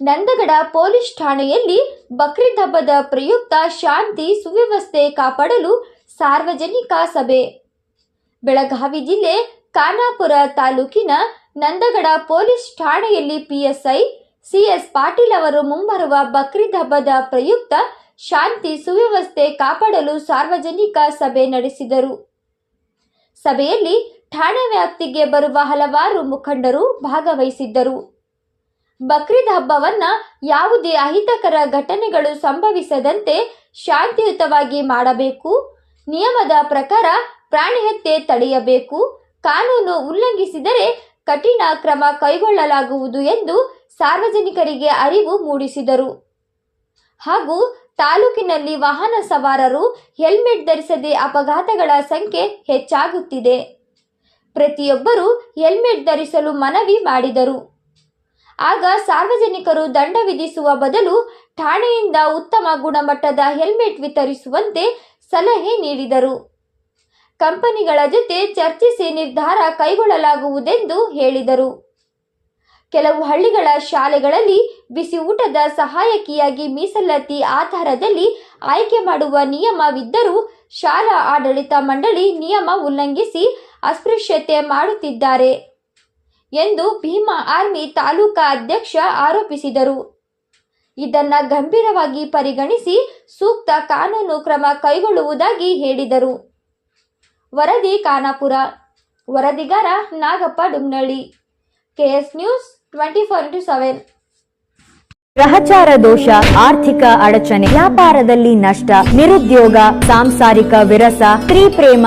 Nandagad police ಠಾಣೆಯಲ್ಲಿ ಬಕ್ರೀದ್ ಹಬ್ಬದ ಪ್ರಯುಕ್ತ ಶಾಂತಿ ಸುವ್ಯವಸ್ಥೆ ಕಾಪಾಡಲು ಸಾರ್ವಜನಿಕ ಸಭೆ. ಬೆಳಗಾವಿ ಜಿಲ್ಲೆ ಖಾನಾಪುರ ತಾಲೂಕಿನ ನಂದಗಡ ಪೊಲೀಸ್ ಠಾಣೆಯಲ್ಲಿ ಪಿಎಸ್ಐ ಸಿಎಸ್ ಪಾಟೀಲ್ ಅವರು ಮುಂಬರುವ ಬಕ್ರೀದ್ ಹಬ್ಬದ ಪ್ರಯುಕ್ತ ಶಾಂತಿ ಸುವ್ಯವಸ್ಥೆ ಕಾಪಾಡಲು ಸಾರ್ವಜನಿಕ ಸಭೆ ನಡೆಸಿದರು. ಸಭೆಯಲ್ಲಿ ಠಾಣೆ ವ್ಯಾಪ್ತಿಗೆ ಬರುವ ಹಲವಾರು ಮುಖಂಡರು ಭಾಗವಹಿಸಿದ್ದರು. ಬಕ್ರೀದ್ ಹಬ್ಬವನ್ನ ಯಾವುದೇ ಅಹಿತಕರ ಘಟನೆಗಳು ಸಂಭವಿಸದಂತೆ ಶಾಂತಿಯುತವಾಗಿ ಮಾಡಬೇಕು. ನಿಯಮದ ಪ್ರಕಾರ ಪ್ರಾಣಿ ಹತ್ಯೆ ತಡೆಯಬೇಕು. ಕಾನೂನು ಉಲ್ಲಂಘಿಸಿದರೆ ಕಠಿಣ ಕ್ರಮ ಕೈಗೊಳ್ಳಲಾಗುವುದು ಎಂದು ಸಾರ್ವಜನಿಕರಿಗೆ ಅರಿವು ಮೂಡಿಸಿದರು. ಹಾಗೂ ತಾಲೂಕಿನಲ್ಲಿ ವಾಹನ ಸವಾರರು ಹೆಲ್ಮೆಟ್ ಧರಿಸದೆ ಅಪಘಾತಗಳ ಸಂಖ್ಯೆ ಹೆಚ್ಚಾಗುತ್ತಿದೆ. ಪ್ರತಿಯೊಬ್ಬರೂ ಹೆಲ್ಮೆಟ್ ಧರಿಸಲು ಮನವಿ ಮಾಡಿದರು. ಆಗ ಸಾರ್ವಜನಿಕರು ದಂಡ ವಿಧಿಸುವ ಬದಲು ಠಾಣೆಯಿಂದ ಉತ್ತಮ ಗುಣಮಟ್ಟದ ಹೆಲ್ಮೆಟ್ ವಿತರಿಸುವಂತೆ ಸಲಹೆ ನೀಡಿದರು. ಕಂಪನಿಗಳ ಜೊತೆ ಚರ್ಚಿಸಿ ನಿರ್ಧಾರ ಕೈಗೊಳ್ಳಲಾಗುವುದೆಂದು ಹೇಳಿದರು. ಕೆಲವು ಹಳ್ಳಿಗಳ ಶಾಲೆಗಳಲ್ಲಿ ಬಿಸಿ ಊಟದ ಸಹಾಯಕಿಯಾಗಿ ಮೀಸಲಾತಿ ಆಧಾರದಲ್ಲಿ ಆಯ್ಕೆ ಮಾಡುವ ನಿಯಮವಿದ್ದರೂ ಶಾಲಾ ಆಡಳಿತ ಮಂಡಳಿ ನಿಯಮ ಉಲ್ಲಂಘಿಸಿ ಅಸ್ಪೃಶ್ಯತೆ ಮಾಡುತ್ತಿದ್ದಾರೆ. ಎಂದು ಭೀಮಾ ಆರ್ಮಿ ತಾಲೂಕಾ ಅಧ್ಯಕ್ಷ ಆರೋಪಿಸಿದರು. ಇದನ್ನ ಗಂಭೀರವಾಗಿ ಪರಿಗಣಿಸಿ ಸೂಕ್ತ ಕಾನೂನು ಕ್ರಮ ಕೈಗೊಳ್ಳುವುದಾಗಿ ಹೇಳಿದರು. ವರದಿ Khanapur, ವರದಿಗಾರ Nagappa Dumnalli KS news twenty four into seven. ಗ್ರಹಚಾರ ದೋಷ, ಆರ್ಥಿಕ ಅಡಚಣೆ, ವ್ಯಾಪಾರದಲ್ಲಿ ನಷ್ಟ, ನಿರುದ್ಯೋಗ, ಸಾಂಸಾರಿಕ ವಿರಸ, ಸ್ತ್ರೀ ಪ್ರೇಮ